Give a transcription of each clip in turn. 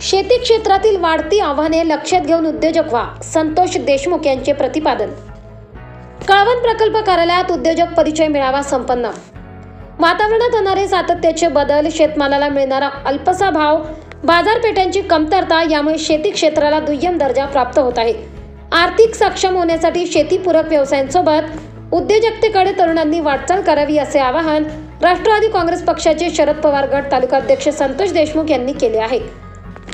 शेती क्षेत्रातील वाढती आव्हाने लक्षात घेऊन उद्योजक व्हा संतोष देशमुख यांचे प्रतिपादन. कळवण प्रकल्प कार्यालयात उद्योजक परिचय मेळावा संपन्न. वातावरणात होणारे सातत्याचे बदल शेतमालाला मिळणारा अल्पसा भाव बाजारपेठांची कमतरता यामुळे शेती क्षेत्राला दुय्यम दर्जा प्राप्त होत आहे. आर्थिक सक्षम होण्यासाठी शेतीपूरक व्यवसायांसोबत उद्योजकतेकडे तरुणांनी वाटचाल करावी असे आवाहन राष्ट्रवादी काँग्रेस पक्षाचे शरद पवार गट तालुकाध्यक्ष संतोष देशमुख यांनी केले आहे.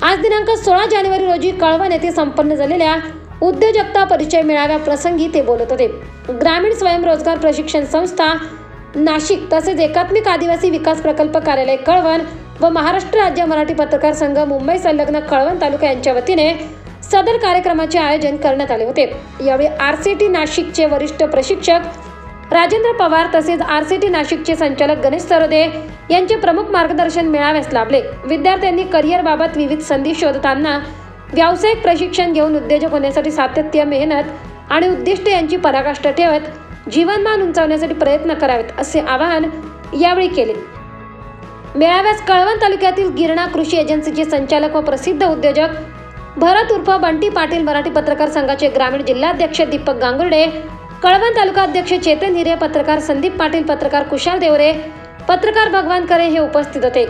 आज दिनांक सोळा जानेवारी रोजी कळवण येथे संपन्न झालेल्या उद्योजकता परिचय मेळाव्या प्रसंगी ते बोलत होते. ग्रामीण स्वयंरोजगार प्रशिक्षण संस्था नाशिक तसेच एकात्मिक आदिवासी विकास प्रकल्प कार्यालय कळवण व महाराष्ट्र राज्य मराठी पत्रकार संघ मुंबई संलग्न कळवण तालुका यांच्या वतीने सदर कार्यक्रमाचे आयोजन करण्यात आले होते. यावेळी आर सी टी नाशिकचे वरिष्ठ प्रशिक्षक राजेंद्र पवार तसेच आर सी टी नाशिकचे संचालक गणेश सरोदे यांचे प्रमुख मार्गदर्शन मिळाव्यास लाभले. विद्यार्थ्यांनी करिअरबाबत विविध संधी शोधताना व्यावसायिक प्रशिक्षण घेऊन उद्योजक होण्यासाठी सातत्य मेहनत आणि उद्दिष्ट यांची पराकाष्ठा ठेवत जीवनमान उंचावण्यासाठी प्रयत्न करावेत असे आवाहन यावेळी केले. मेळाव्यास कळवण तालुक्यातील गिरणा कृषी एजन्सीचे संचालक व प्रसिद्ध उद्योजक भरत उर्फ बंटी पाटील मराठी पत्रकार संघाचे ग्रामीण जिल्हाध्यक्ष दीपक गांगुर्डे कळवण तालुका अध्यक्ष चेतन हिरे पत्रकार संदीप पाटील पत्रकार कुशाल देवरे पत्रकार भगवान करे हे उपस्थित होते.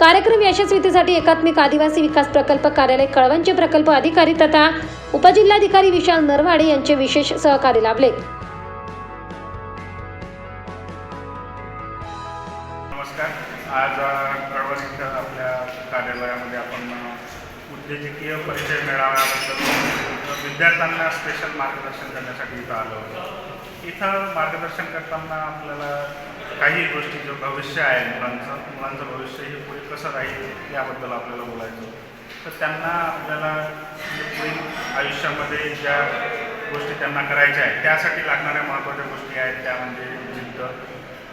कार्यक्रम यशस्वीतेसाठी एकात्मिक आदिवासी विकास प्रकल्प कार्यालय कळवणचे प्रकल्प अधिकारी तथा उपजिल्हाधिकारी विशाल नरवाडे यांचे विशेष सहकार्य लाभले. नमस्कार. आज कळवण आपल्या कार्यालयामध्ये आपण उद्योजकीय परिचय मेळाव्याबद्दल विद्यार्थ्यांना स्पेशल मार्गदर्शन करण्यासाठी इथं आलो होतो इथं मार्गदर्शन करताना आपल्याला काही गोष्टी जो भविष्य आहे मुलांचं मुलांचं भविष्य हे पुढे कसं राहील याबद्दल आपल्याला बोलायचं तर त्यांना आपल्याला म्हणजे पुढील आयुष्यामध्ये ज्या गोष्टी त्यांना करायच्या आहेत त्यासाठी लागणाऱ्या महत्त्वाच्या गोष्टी आहेत त्या म्हणजे जिद्द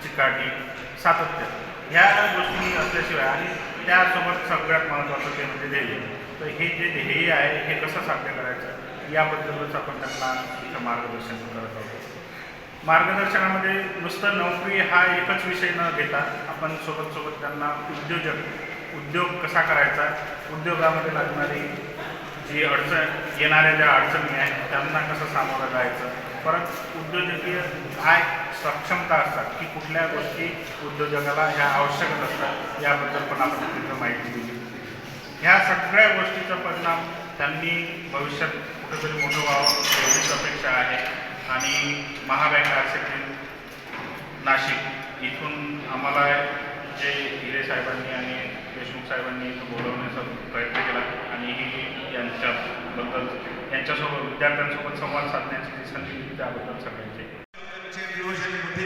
चिकाटी सातत्य. ह्या गोष्टी असल्याशिवाय आणि त्यासोबत सगळ्यात महत्त्वाचं ते म्हणजे ध्येय तर हे जे ध्येय आहे हे कसं साध्य करायचं? याबद्दलच आपण त्यांना इथं मार्गदर्शन करत आहोत. मार्गदर्शनामध्ये नुसतं नोकरी हा एकच विषय न घेता आपण सोबत सोबत त्यांना उद्योजक उद्योग कसा करायचा उद्योगामध्ये लागणारी जी अडचण येणाऱ्या ज्या अडचणी आहेत त्यांना कसं सामोरं जायचं? परत उद्योजकीय काय सक्षमता असतात की कुठल्या गोष्टी उद्योजकाला ह्या आवश्यकच असतात याबद्दल पण आपण तिथं माहिती दिली. ह्या सगळ्या गोष्टीचा परिणाम त्यांनी भविष्यात कुठेतरी मोठं व्हावं एवढीच अपेक्षा आहे. आणि महाबँक आरसेटी नाशिक इथून आम्हाला जे हिरे साहेबांनी आणि देशमुख साहेबांनी इथं बोलवण्याचा प्रयत्न केला आणि ही यांच्याबद्दल यांच्यासोबत विद्यार्थ्यांसोबत संवाद साधण्याची जी संधी त्याबद्दल सगळ्यांचे चे दिवसाने होते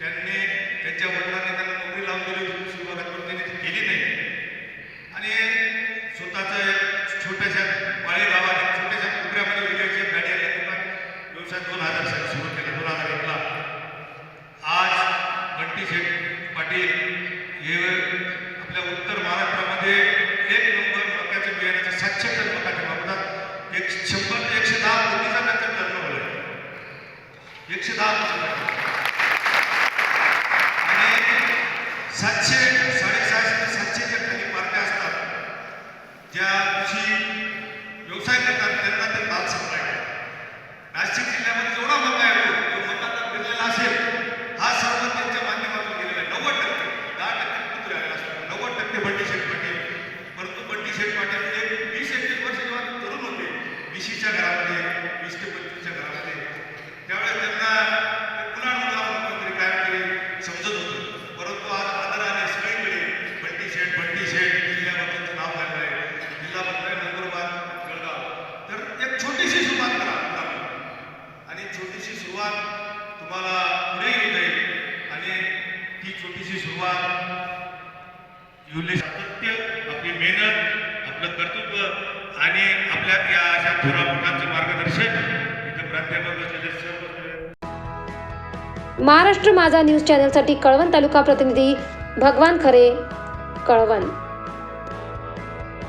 त्यांनी त्यांच्या वडिलांनी त्यांना नोकरी लावून दिली होती कृषी विभागात पण त्यांनी ती केली नाही आणि स्वतःचं एक छोट्याशा वाळे गावात एक छोट्याशा कोपऱ्यामध्ये विजयची एक गाडी आली त्यांना व्यवसाय दोन हजार साली सुरू केला दोन हजार एकला आज बंटी शेठ पाटील हे आपल्या उत्तर महाराष्ट्रामध्ये एक नंबर मकाच्या बियाण्याचे सातशे टन मकाच्या शेठ पाटील म्हणजे वीस एकवीस वर्ष जेव्हा तरुण होते विशीच्या घरामध्ये वीस ते पंचवीसच्या घरामध्ये त्यावेळेस त्यांना ते पुन्हा मुला समजत होतं. परंतु आज आदराने सगळीकडे बंटी शेठ बंटी शेठ जिल्ह्यावर त्यांचं नाव झालेलं आहे. जिल्हा पंचायत नंदुरबार जळगाव. तर एक छोटीशी सुरुवात करा आणि छोटीशी सुरुवात तुम्हाला पुढे घेऊन जाईल. आणि ती छोटीशी सुरुवात युले सातत्य आणि आपल्या या अशा थोरामुखांचं मार्गदर्शन इथं प्राध्यापक असलेले सर्व महाराष्ट्र माझा न्यूज चॅनलसाठी कळवण तालुका प्रतिनिधी भगवान खरे कळवण.